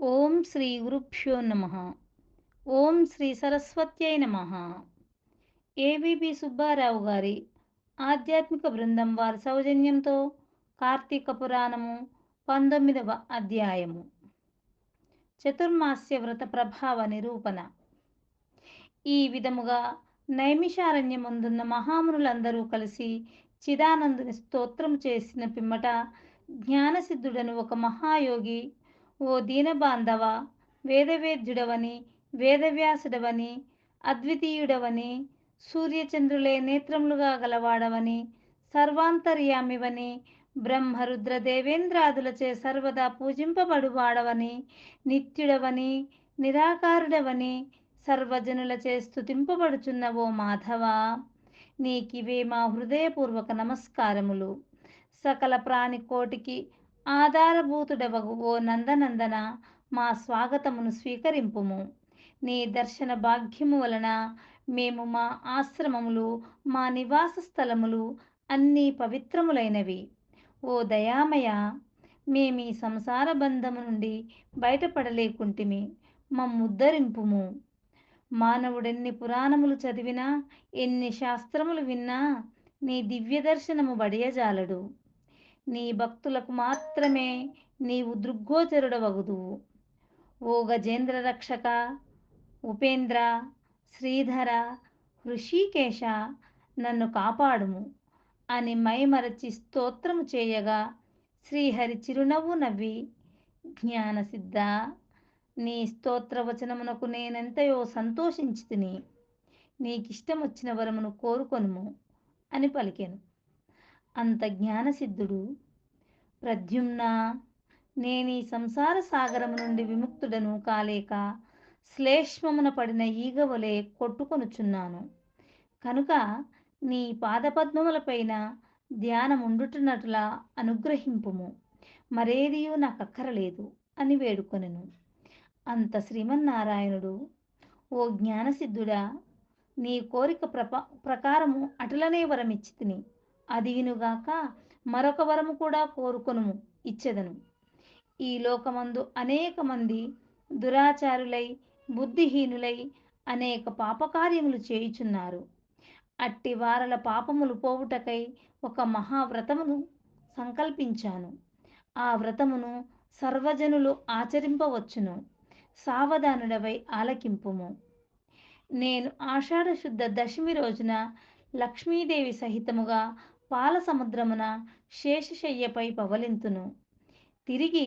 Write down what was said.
ఓం శ్రీ గురుభ్యో నమ. ఓం శ్రీ సరస్వత్యై నమ. ఏబిబి సుబ్బారావు గారి ఆధ్యాత్మిక బృందం వారి సౌజన్యంతో కార్తీక పురాణము పంతొమ్మిదవ అధ్యాయము. చతుర్మాస్య వ్రత ప్రభావ నిరూపణ. ఈ విధముగా నైమిషారణ్యముందున్న మహామునులందరూ కలిసి చిదానందుని స్తోత్రం చేసిన పిమ్మట జ్ఞానసిద్ధుడను ఒక మహాయోగి ఓ దీనబాంధవ వేదవేద్యుడవని వేదవ్యాసుడవని అద్వితీయుడవని సూర్యచంద్రులే నేత్రములుగా గలవాడవని సర్వాంతర్యామివని బ్రహ్మరుద్ర దేవేంద్రాదులచే సర్వదా పూజింపబడువాడవని నిత్యుడవని నిరాకారుడవని సర్వజనులచే స్తుతింపబడుచున్న ఓ మాధవ. నీకివే మా హృదయపూర్వక నమస్కారములు. సకల ప్రాణికోటికి ఆధారభూతుడవగు? ఓ నందనందన మా స్వాగతమును స్వీకరింపుము. నీ దర్శన భాగ్యము వలన మేము మా ఆశ్రమములు మా నివాస స్థలములు అన్నీ పవిత్రములైనవి. ఓ దయామయ మేమీ సంసార బంధము నుండి బయటపడలేకుంటిమి మమ్ముద్ధరింపుము. మానవుడెన్ని పురాణములు చదివినా ఎన్ని శాస్త్రములు విన్నా నీ దివ్య దర్శనము బడియజాలడు. నీ భక్తులకు మాత్రమే నీవు దృగ్గోచరుడవగుదువు. ఓ గజేంద్ర రక్షక ఉపేంద్ర శ్రీధర హృషికేశ నన్ను కాపాడుము అని మైమరచి స్తోత్రము చేయగా శ్రీహరి చిరునవ్వు నవ్వి జ్ఞానసిద్ధ నీ స్తోత్రవచనమునకు నేనెంతయో సంతోషించి తిని నీకిష్టం వచ్చిన వరమును కోరుకొనుము అని పలికాను. అంత జ్ఞానసిద్ధుడు. ప్రద్యుమ్న నేను ఈ సంసార సాగరము నుండి విముక్తుడను కాలేక శ్లేష్మమున పడిన ఈగవలే కొట్టుకొనుచున్నాను. కనుక నీ పాదపద్మములపైన ధ్యానముండుటున్నట్లా అనుగ్రహింపుము. మరేదియూ నాకక్కరలేదు అని వేడుకొనెను. అంత శ్రీమన్నారాయణుడు ఓ జ్ఞానసిద్ధుడా నీ కోరిక ప్రప ప్రకారము అటులనే వరమిచ్చితిని తిని మరొక వరము కూడా కోరుకొనుము ఇచ్చెదను. ఈ లోకమందు అనేక మంది దురాచారులై బుద్ధిహీనులై అనేక పాపకార్యములు చేయుచున్నారు. అట్టి వారల పాపములు పోవుటకై ఒక మహావ్రతమును సంకల్పించాను. ఆ వ్రతమును సర్వజనులు ఆచరింపవచ్చును సావధానుడవై ఆలకింపుము. నేను ఆషాఢశుద్ధ దశమి రోజున లక్ష్మీదేవి సహితముగా పాల సముద్రమున శేషశయ్యపై పవలింతును. తిరిగి